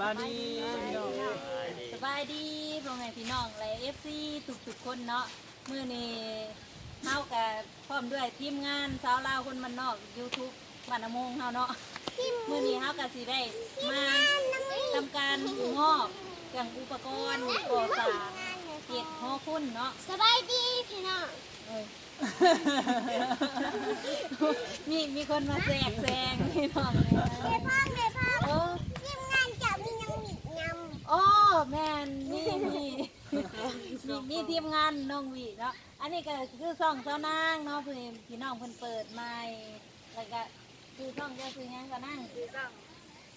บายดีพี่น้องสบายดีพ่อแม่พี่น้องและเอฟซีทุกๆคนเนาะมื้อนี้เฮากับพร้อมด้วยทีมงานสาวลาวคนมันนอก YouTube บ้านนาโมงเฮาเนาะมื้อนี้เฮาก็สิได้มาทำการงอกเครื่องอุปกรณ์ก่อสร้างเฮ็ดหอคุณเนาะสบายดีพี่น้องเอ้ยมีมีคนมาแซกแซงพี่น้องเนี่ยเม่พ่อแม่พ่อโอ้ทีมงานจะมีน้องหมีย โอ้แม่นมีมีมีมีทีมงานน้องวีเนาะอันนี้ก็คือซ่องเจ้านางเนาะเพื่อนพี่น้องเพิ่นเปิดใหม่แล้วก็คือซ่องเจ้าคือหยังก็นั่งคือสั่ง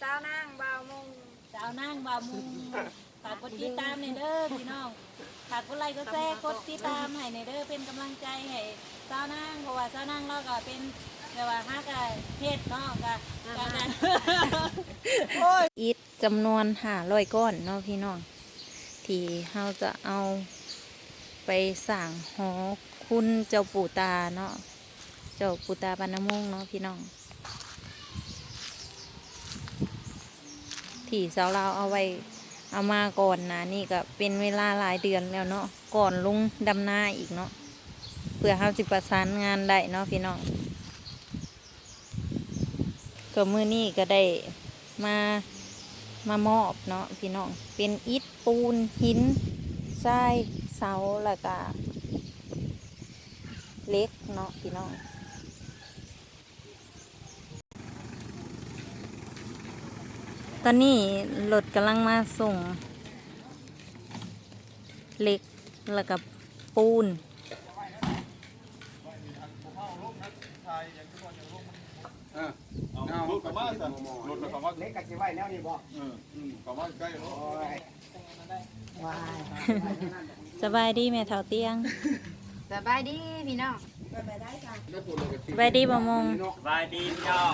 สาวนางบ่าวมงสาวนางบาวมุงฝากกดติดตามในเด้อพี่น้องฝากกดไลค์กดแชร์กดติดตามให้ในเด้อเป็นกำลังใจให้สาวนางเพราะว่าสาวนางเราก็เป็น แบบว่าฮักกับเฮ็ดเนาะก็ก็กันอิฐจำนวนหาร้อยก้อนเนาะพี่น้อง ที่เราจะเอาไปสั่งหอคุณเจ้าปู่ตาเนาะ เจ้าปู่ตาบานนามงเนาะพี่น้อง ที่สาวเราเอาไว้เอามาก่อนนะนี่ก็เป็นเวลาหลายเดือนแล้วเนาะ ก่อนลุงดำหน้าอีกเนาะเพื่อเขาสิประสานงานได้เนาะพี่น้อง ก็มือนี้ก็ได้มามามอบเนาะพี่น้องเป็นอิฐปูนหินทรายเสาแล้วก็เหล็กเนาะพี่น้องตอนนี้รถกำลังมาส่งเหล็กแล้วก็ปูนเอา รถกลับมาสั่รถกลับมาเล็กกับสิไว้แนวนี้บ่เออกลับมาใกล้เนาะโอ้ยว้ายสบายดีแม่เท่าเตียงสบายดีพี่น้องสบายดีบ่มงสบายดีพี่น้อง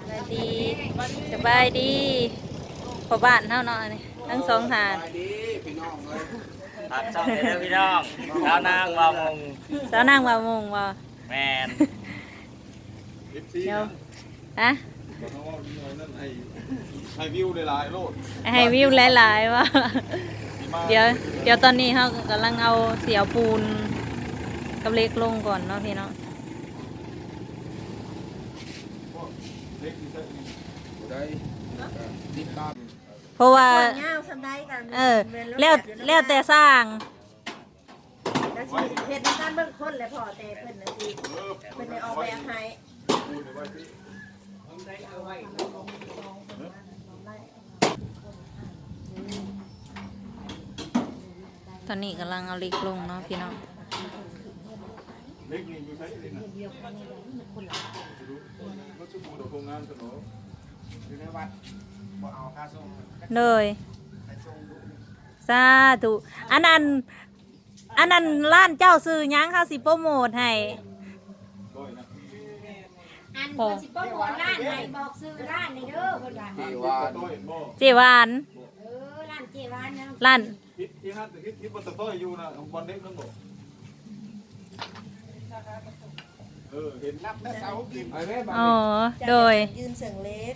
สบายดีสบายดีพอบ้านเท่านาะนี่ทั้งสองฐานดีพี่น้องเลยตัดช่องเด้อพี่น้องสาวนางวามงสาวนางว่ามงว่าแมนเดี๋ยว ฮะบอกเขาว่ามีอะไรนั่นไอ้ไอ้วิวหลายๆโลดให้วิวหลายๆว่าดีมากเดี๋ยวเดี๋ยวตอนนี้เขากำลังเอาเสียวปูนกับเหล็กลงก่อนเนาะพี่เนาะพวกเล็กที่ใช่ได้ติดตามเพราะว่าเงาสบายกันเออแล้วแล้วแต่สร้างแล้วสิเฮ็ดในการเบิ่งคนและพอแต่เพิ่นน่ะสิเออเพิ่นได้ออกแบบให้พูดไว้ที่ ตอนนี้กำลังเอาเล็กลงเนาะพี่นาะเล็กนี่อยู่ใช้เลยนะรถชั่วโมงต่อโรงงานสนออยู่ในวัดบ่เอาค่าส่งเลยสาธุอันนั้นอันนั้นร้านเจ้าซื้อยังเขาสิโปรโมทให้ อันเพิ่นสิโปรโมทร้านไหนบอกซื้อร้านในเด้อเพิ่นว่าที่ว่าต้อยบ่เจหวาน เออร้านเจวานนะร้านคิดที่ฮัทคิดคิดว่าต้อยอยู่นะวันเล็กนั่นบ่เออเห็นนับแต่เสากินไอ้แม่บ้าอ๋อ โดย ยืนเสียงเล็ก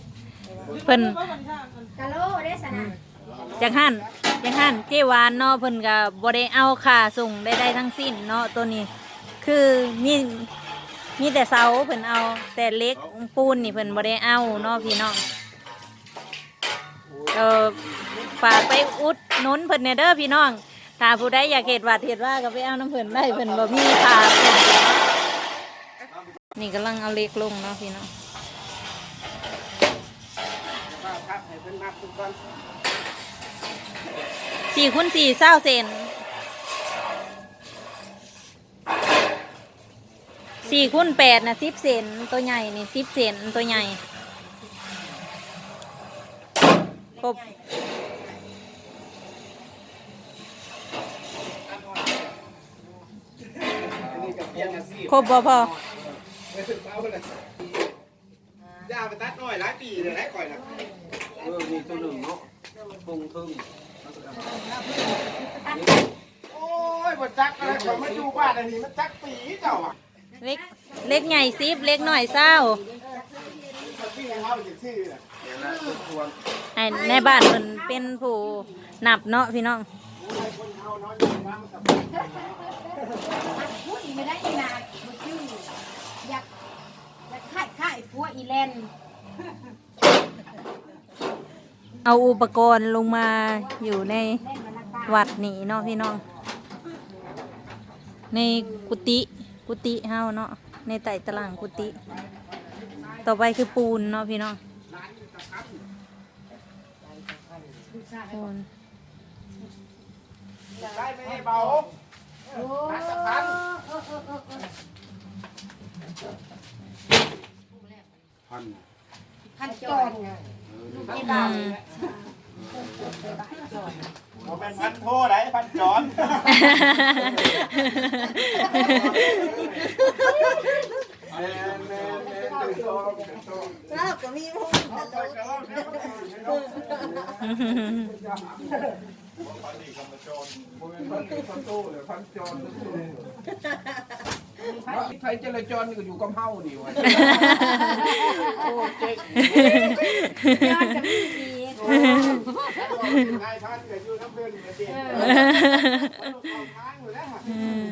เพิ่นกะโลได้สนะจังหันจังหันเจหวานเนาะเพิ่นก็บ่ได้เอาค่าส่งได้ๆทั้งสิ้นเนาะตัวนี้ คือมี มีแต่เสาเพิ่นเอา แต่เล็กปูนนี่เพิ่นบ่ได้เอาเนาะพี่น้องเออฝากไปอุดหนุนเพิ่นแหน่เด้อพี่น้องถ้าผู้ใดอยากเฮ็ดวัดเฮ็ดว่าก็ไปเอาน้ำเพิ่นได้เพิ่นบ่มีค่าส่งนี่กำลังเอาเล็กลงเนาะพี่น้องครับให้เพิ่นนับทุกคนสี่คูณสี่เศร้าเซน สี่คูณแปดนะสิบเซนตัวใหญ่นี่สิบเซนตัวใหญ่ครบอันนี้ก็เปลี่ยนอาชีพครบบ่พอย่าไปตัดหน่อยหลายปีเลยหลายก่อยนะเออมีตัวหนึ่งเนาะปงทึ่งโอ้ยบ่จักอะไรข่อยมาอยู่บ้านอันนี้มันจักปีเจ้าอะ เล็กเล็กใหญ่สิบเล็กหน่อยเศร้าปีเฮาสิซื้อน่ะนะทุกส่วนให้ในบ้านเพิ่นเป็นผู้นับเนาะพี่น้องพูดอีไม่ได้อีนาบ่ชื่ออยากอยากค่ายค่ายผัวอีแลนเอาอุปกรณ์ลงมาอยู่ในเล่นมันละกาวัดนี้เนาะพี่น้อง ในกุฏิ กุฏิเฮาเนาะในใต้ตารางกุฏิต่อไปคือปูนเนาะพี่น้องปูนได้ไม่ให้เบาโอ้นัดสะพันพันพันจอนไงเออไอ้อืบ่าวม ผมเป็นพันโทไหนพันจอนแม่แม่แม่ตึงโตเราก็มีพวกตลกพันโตเลยพันจรไทยเจริญจรนี่ก็อยู่กับเฮานี่วะโอ้เจ๊ง นกับพี่ดีนายพันเกิดอยู่น้ำเพื่อนอยู่เดียวเอาทางอยู่แล้วอืม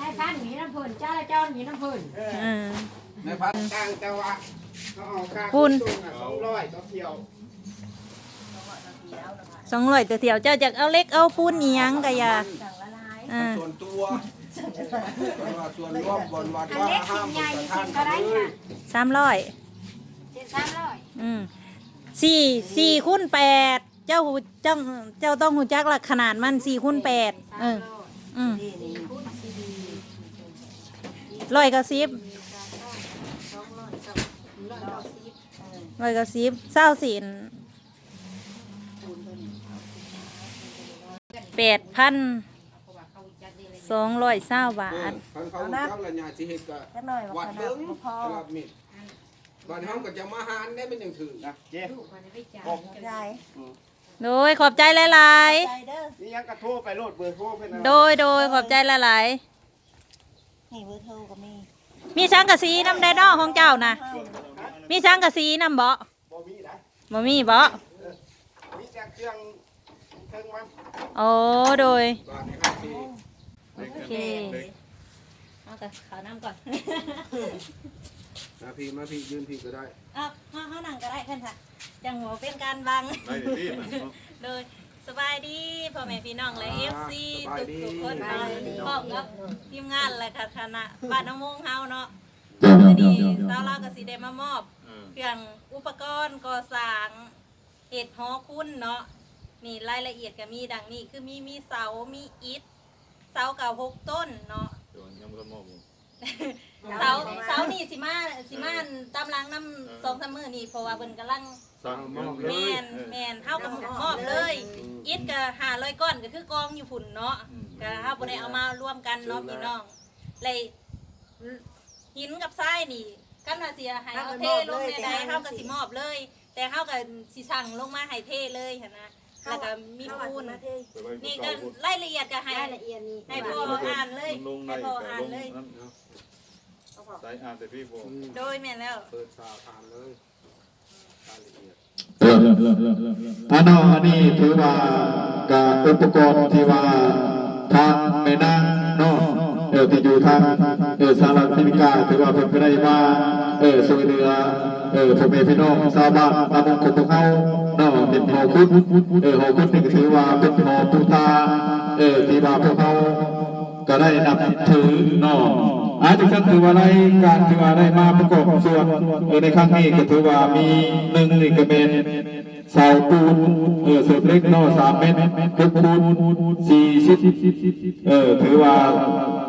นายพันหมีน้ำเพิ่นจ้าละจอนหมีน้ำเพิ่นอืมในพันต่างจังหวัดเขาเอาค่าคุณสองร้อยต่อเที่ยวสองร้อยตัวเที่ยวเจ้าจากเอาเล็กเอาปูนอีหยังกะยาสั่งละลายอ่าส่วนตัวส่วนร่วมบนวัดอันว่าเล็กห้าสิ่มงใหญ่ประสิ่ทานงก็ได้เลค่ะยสามร้อยเจ็ดสามร้อยอืม สี่สี่คูณแปดเจ้าหูเจ้าเจ้าต้องหูจักหลักขนาดมันสี่คูณแปดเอออืมนี่นี่พูดซีดีร้อยเก้าสิบสองร้อยกับร้อยเก้าสิบเออร้อยเก้าสิบเศร้าสินแปดพันเพราะว่าเขาจัดได้เลยสองร้อยเศร้าบาทพันเขาเจ้าละญาสิเฮ็ดก็จักหน่อยวัว่าดขนาเบิ่ดงบ่พอตลาดมิตร บ้านเฮาก็จะมาหารได้เป็นจังถือนะเจ๊ลูกมันไม่จ่ายได้โดยขอบใจหลายใจเด้อนี่ยังกระโทรไปโลดเบอร์โทรไปนะๆ โดยโดยขอบใจหลายนี่เบอร์โทรก็มีๆ มีช้างกะสีน้ำไดโนของเจ้านะมีช้างกะสีน้ำบ่บ่มีได้บ่มีบ่มีแต่เครื่องเครื่องมันโอ้โดย บ้านนี้ครับที่โอเคเอาแต่ขาวน้ำก่อน มาพี่มาพี่ยืนพี่ก็ได้เอาเอาเอานั่งก็ได้ขึ้นค่ะจังหัวเป็นการบัง ได้ที่นะโดยสบายดีพ่อแม่พี่น้องและเอฟซีสบายดี ทุกๆคนเนาะพร้อมกับทีมงานและค่ะคณะบ้านน้องมงเฮาเนาะเดี๋ยววันเดี๋ยวนี้เดี๋ยวเดี๋ยวสาวลาวก็สิได้มามอบเครื่องอุปกรณ์ก่อสร้างเอ็ดหอคุณเนาะนี่รายละเอียดก็มีดังนี้คือมีมีเสามีอิฐเสาเก่าหกต้นเนาะ เสาเสานี่สิมาสิมาตามหล้างน้ำสองสามมือนี่เพราะว่าเพิ่นกำลังสั่งมอบเลแมยนแมนเฮากับมอบเลยอิฐก็หาร้อยก้อนก็คือกองอยู่พุ่นเนาะก็เฮาบ่ได้เอามารวมกันเนาะพี่น้องเลยหินกับทรายนี่กันว่าสิให้เอาเทลงในใดเฮาก็สิมอบเลย แต่เฮาก็สิสั่งลงมาให้เทเลยหั่นนะแล้วก็มีปูนมาเทนี่ก็รายละเอียดก็ให้รายละเอียดนี่ให้พ่ออ่านเลยให้พ่ออ่านเลยสา ยอ่านแต่พี่ผมอืมโดยแม่นแล้วเปิดสาทานเลยรายละเอียดเออเออเออเออเอออันนอันนี้ถือว่ากับอุปกรณ์ที่ว่าทางแม่นางเนาะเออที่อยู่ทางเออสหรัฐอเมริกาถือว่าเป็นไปได้มาเออช่วยเหลือเออพ่อแม่พี่น้องชาวบ้านตามงคลพวกเขาเนาะเป็นหอคุณเออหอคุณนี่ก็ถือว่าเป็นหอปูตาเออที่ว่าพวกเขาก็ได้นับถือเนาะ อาจจะถือว่าได้การถือว่าได้มาประกอบส่วนเออในครั้งนี้ก็ถือว่ามีหนึ่งนี่ก็เป็นเสาปูนเออเสาเล็กเนาะสามเมตรลึกปูนสี่สิบเออถือว่า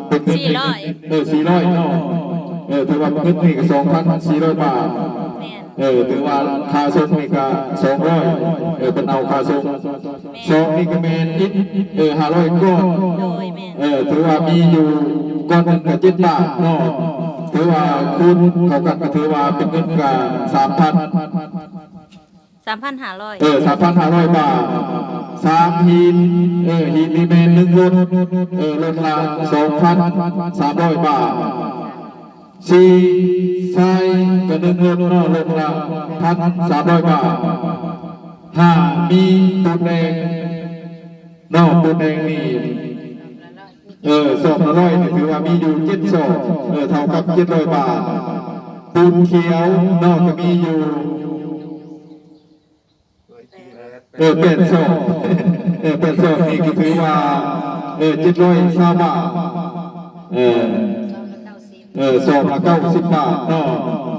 เป็นเงินสี่ร้อยเออสี่ร้อยเนาะ เออถือว่าเงินนี่ก็สองพันสี่ร้อยบาทแม่นเออถือว่าค่าส่งนี่ก็สองร้อยเออเป็นเอาค่าส่งสองนี่ก็เป็นอิฐเออห้าร้อยก้อนโดยแม่นเออถือว่ามีอยู่ก้อนหนึ่งกับเจ็ดบาทเนาะถือว่าคุณเขากันก็ถือว่าเป็นเงินกับสามพันสามพันห้าร้อยเออสามพันห้าร้อยบาทสามหินเออหินมีเมนหนึ่งรถเออรถละสองพันสามร้อยบาท สี่ไซกระหนึ่งเงินลงละพันสามร้อยบาทห้ามีปูนแดงนอกปูนแดงนี่เออสอบละร้อยนี่ถือว่ามีอยู่เจ็ดสอบเออเท่ากับเจ็ดร้อยบาทปูนเขียวนอกก็มีอยู่เออเป็นสอบเออเป็นสอบนี่ก็ถือว่าเออเจ็ดร้อยสามบาทเออ เออสอบละเก้าสิบบาทเนาะ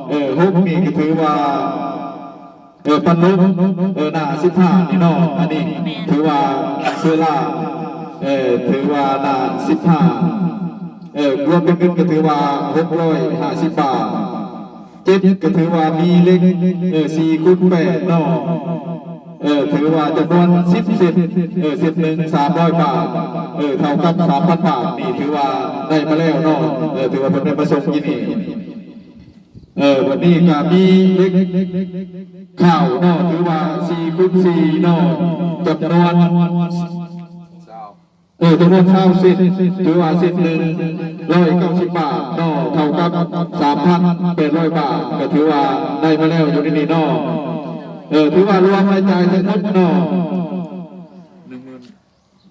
เออหกนี่ก็ถือว่า เออปันลุกเออหน้าสิบห้านี่เนาะอันนี้ถือว่าเสื้อลาเออถือว่าหน้าสิบห้าเออรวมเป็นเงินก็ถือว่าหกร้อยห้าสิบบาทเจ็ดก็ถือว่ามีเล็กเออสี่คูณแปดเนาะ เออถือว่าจำนวนสิบสิบเออสิบหนึ่งสามร้อยบาทเออเท่ากับสามพันบาทนี่ถือว่าได้มาแล้วเนาะเออถือว่าเป็นประสบยินดีเออวันนี้ก็มีเล็กข่าวเนาะถือว่าสี่คูณสี่เนาะจำนวนเออจำนวนเท่าสิบถือว่าสิบหนึ่งร้อยเก้าสิบบาทเนาะเท่ากับสามพันแปดร้อยบาทก็ถือว่าได้มาแล้วอยู่ในนี้เนาะ เออถือว่ารวมรายจ่ายทั้งหมดเนาะหนึ่งหมื่น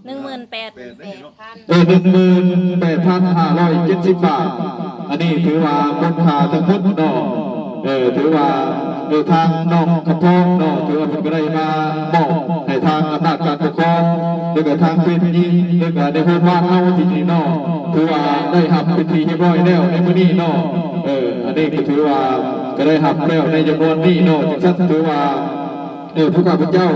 หนึ่งหมื่นแปดแปดได้เนาะเออหนึ่งหมื่นแปดพันห้าร้อยเจ็ดสิบบาท อันนี้ถือว่ามูลค่าทั้งหมดเนาะเออถือว่าเออทางน้องกระพองเนาะถือว่าเป็นก็ได้มาบอกให้ทางอำนาจการปกครองหรือกับทางเป็นยิงหรือกับในพื้นบ้านเฮาที่นี่เนาะถือว่าได้หับเป็นทีเรียบร้อยแล้วในมื้อนี้เนาะเออ อันนี้ก็ถือว่าก็ได้หับแล้วในจำนวนนี้นาะจังซั่นถือว่า เออผู้ข้าพเจ้า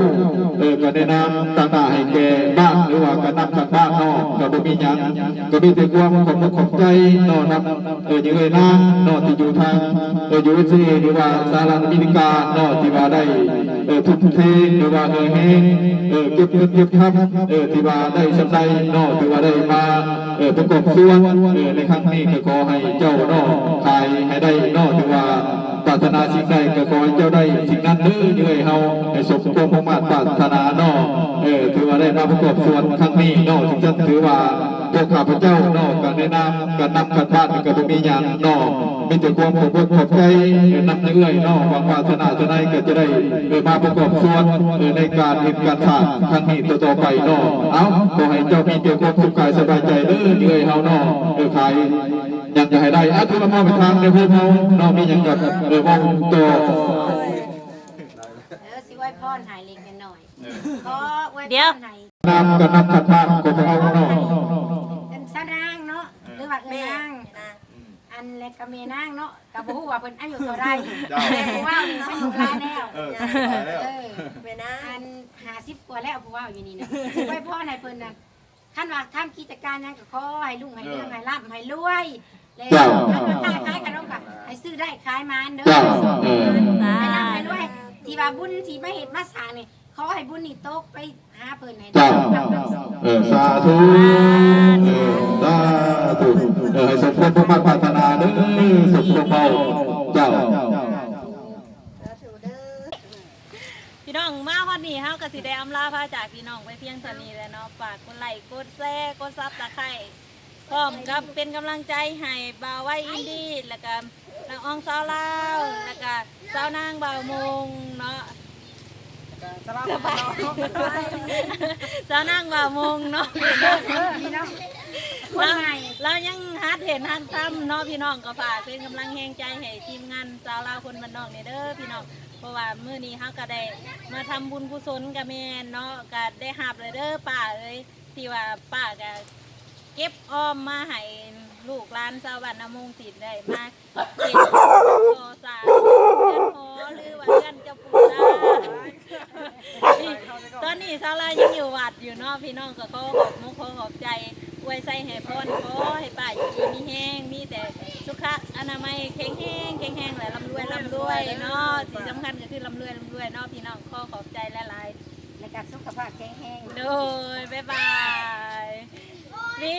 เออก็แนะนำต่างๆให้แก่บ้านหรือว่าก็นำทางบ้านนอกก็บ่มีหยังก็มีแต่ความขอบคุณขอบใจนอนำเอออยู่เอ้ยนางเนอที่อยู่ทางเอออยู่เอซีหรือว่าสหรัฐอเมริกาเนอที่ว่าได้เออทุกเทหรือว่าเออแห้งเออเก็บเงินเก็บคำเออที่ว่าได้สำใจนอที่ว่าได้มาเออประกอบส่วนเออในครั้งนี้ก็ขอให้เจ้านอขายให้ได้นอที่ว่าารถนาสิ่งใดก็ขอให้เจ้าได้สิ่งนั้นเด้อเยื่อยเฮาให้สมความมุ่งมั่นปรารถนาเนาะเออถือว่าได้มาประกอบส่วนครั้งนี้เนาะจึงจะถือว่าพวกข้าพเจ้าเนาะการแนะนำการนำกันบ้านก็บ่มีหยังเนาะมีแต่ความขอบคุณขอบใจนำเอื้อยเนาะหวังปรารถนาจะได้ก็จะได้เออมาประกอบส่วนเออในการเห็นการสร้างครั้งนี้ต่อไปเนาะเอ้าขอให้เจ้ามีแต่ความสุขกายสบายใจเด้อเยื่อยเฮาเนาะเออขาย อยากจะให้ได้อาทุกมองไปทางในพวกเขาเรามีอย่างกับเออมองตัวเออสิไว้พ่อนหายเล็กกันหน่อยก็ไว้พ่อนหายนำกับนำขัดบ้านของเขาเนาะเป็นสะนางเนาะหรือว่าเอ้นางอันเล็กกับเมนางเนาะกับบ่ฮู้ว่าเพิ่นอายุเท่าไรแต่ผู้ว่านี่อายุหลายแล้วเออตายแล้วเอออัน50กว่าแล้วผู้ว่าอยู่นี่นะสิไว้พ่อนให้เพิ่นน่ะคันว่าทำกิจการหยังก็ขอให้ลุงให้เรื่องให้ร่ำให้รวย แล้วคันว่าค้าขายกันเนาะก็ให้ซื้อได้ขายมาเด้อเจ้าให้ส่งเอเงิอนให้ร่ำให้รวยที่ว่าบุญที่มาเฮ็ดมาสร้างนี่ขอให้บุญนี่ตกไปหาเพิ่นให้ได้เจ้ารับรับส่งเออ สาธุ เออ สาธุ เออ ให้สมควรพระปรารถนาเด้อสมควรเบาเจ้า พี่น้องมาฮอดนี้เฮาก็สิได้อำลาพาจากพี่น้องไปเพียงเท่านี้แหล้วเนาะฝากกดไลค์กดแชร์กดซับตะไคร้ พร้อมกับเป็นกำลังใจให้บ่าวไว้อินดี้แล้วก็นางอองสาวลาวแล้วก็สาวนางบ่าวมงเนาะสบายสาวนางบ่าวมงเนาะพี่น้องคนเราใหม่เรายังฮัดเห็นฮัดทำเนาะพี่น้องก็ฝากเป็นกำลังแหงใจให้ทีมงานสาวลาวคนบ้านนอกเนี่ยเด้อพี่น้องเพราะว่ามื้อนี้เฮาก็ได้มาทำบุญกุศลกับแม่นเนาะก็ได้หับเลยเด้อป้าเอ้ยที่ว่าป้าก็ เก็บอ้อมมาให้ลูกหลานชาวบ้านนามงติดได้มาเก็บโอสาเพื่อนหอหรือว่าเพื่อนเจ้าปู่ตาตอนนี้ซาลายังอยู่วัดอยู่เนาะพี่น้องก็ขอขอบมุขอขอบใจอวยใส่ให้พรขอให้ป้าอยู่ดีมีแห้งมีแต่สุขอนามัยแข็งแห้งแข็งแห้งและร่ำรวยร่ำรวยเนาะสิ่งสำคัญก็คือร่ำรวยร่ำรวยเนาะพี่น้องขอขอบใจหลายในการสุขภาพแข็งแรงโดยบ๊ายบาย วิ